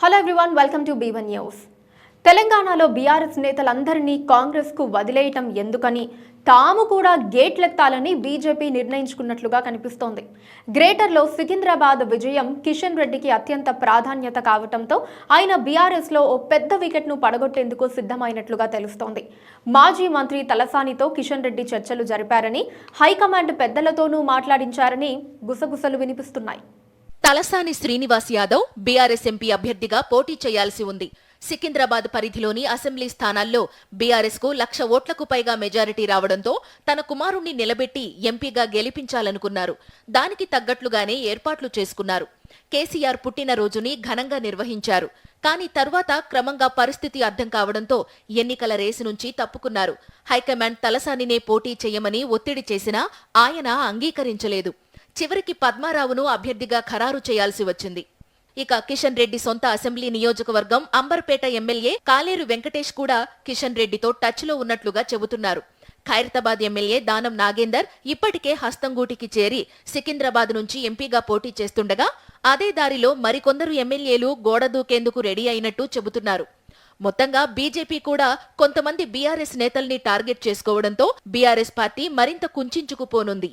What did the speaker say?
Hello everyone welcome to B one news తెలంగాణలో BRS నేతలందరినీ కాంగ్రెస్కు వదిలేయటం ఎందుకని? తాము కూడా గేట్లెత్తాలని బీజేపీ నిర్ణయించుకున్నట్లుగా కనిపిస్తోంది. గ్రేటర్లో సికింద్రాబాద్ విజయం కిషన్ రెడ్డికి అత్యంత ప్రాధాన్యత కావటంతో ఆయన బీఆర్ఎస్లో ఓ పెద్ద వికెట్ను పడగొట్టేందుకు సిద్ధమైనట్లుగా తెలుస్తోంది. మాజీ మంత్రి తలసానితో కిషన్ రెడ్డి చర్చలు జరిపారని హైకమాండ్ పెద్దలతోనూ మాట్లాడించారని గుసగుసలు వినిపిస్తున్నాయి. తలసాని శ్రీనివాస్ యాదవ్ బీఆర్ఎస్ ఎంపీ అభ్యర్థిగా పోటీ చేయాల్సి ఉంది. సికింద్రాబాద్ పరిధిలోని అసెంబ్లీ స్థానాల్లో బీఆర్ఎస్కు లక్ష ఓట్లకు పైగా మెజారిటీ రావడంతో తన కుమారుణ్ణి నిలబెట్టి ఎంపీగా గెలిపించాలనుకున్నారు. దానికి తగ్గట్లుగానే ఏర్పాట్లు చేసుకున్నారు. కేసీఆర్ పుట్టినరోజుని ఘనంగా నిర్వహించారు. కానీ తర్వాత క్రమంగా పరిస్థితి అర్థం కావడంతో ఎన్నికల రేసు నుంచి తప్పుకున్నారు. హైకమాండ్ తలసానినే పోటీ చేయమని ఒత్తిడి చేసినా ఆయన అంగీకరించలేదు. చివరికి పద్మారావును అభ్యర్థిగా ఖరారు చేయాల్సి వచ్చింది. ఇక కిషన్ రెడ్డి సొంత అసెంబ్లీ నియోజకవర్గం అంబర్పేట ఎమ్మెల్యే కాలేరు వెంకటేష్ కూడా కిషన్ రెడ్డితో టచ్లో ఉన్నట్లుగా చెబుతున్నారు. ఖైరతాబాద్ ఎమ్మెల్యే దానం నాగేందర్ ఇప్పటికే హస్తంగూటికి చేరి సికింద్రాబాద్ నుంచి ఎంపీగా పోటీ చేస్తుండగా అదే దారిలో మరికొందరు ఎమ్మెల్యేలు గోడ దూకేందుకు రెడీ అయినట్టు చెబుతున్నారు. మొత్తంగా బీజేపీ కూడా కొంతమంది బీఆర్ఎస్ నేతల్ని టార్గెట్ చేసుకోవడంతో బీఆర్ఎస్ పార్టీ మరింత కుంచుకుపోనుంది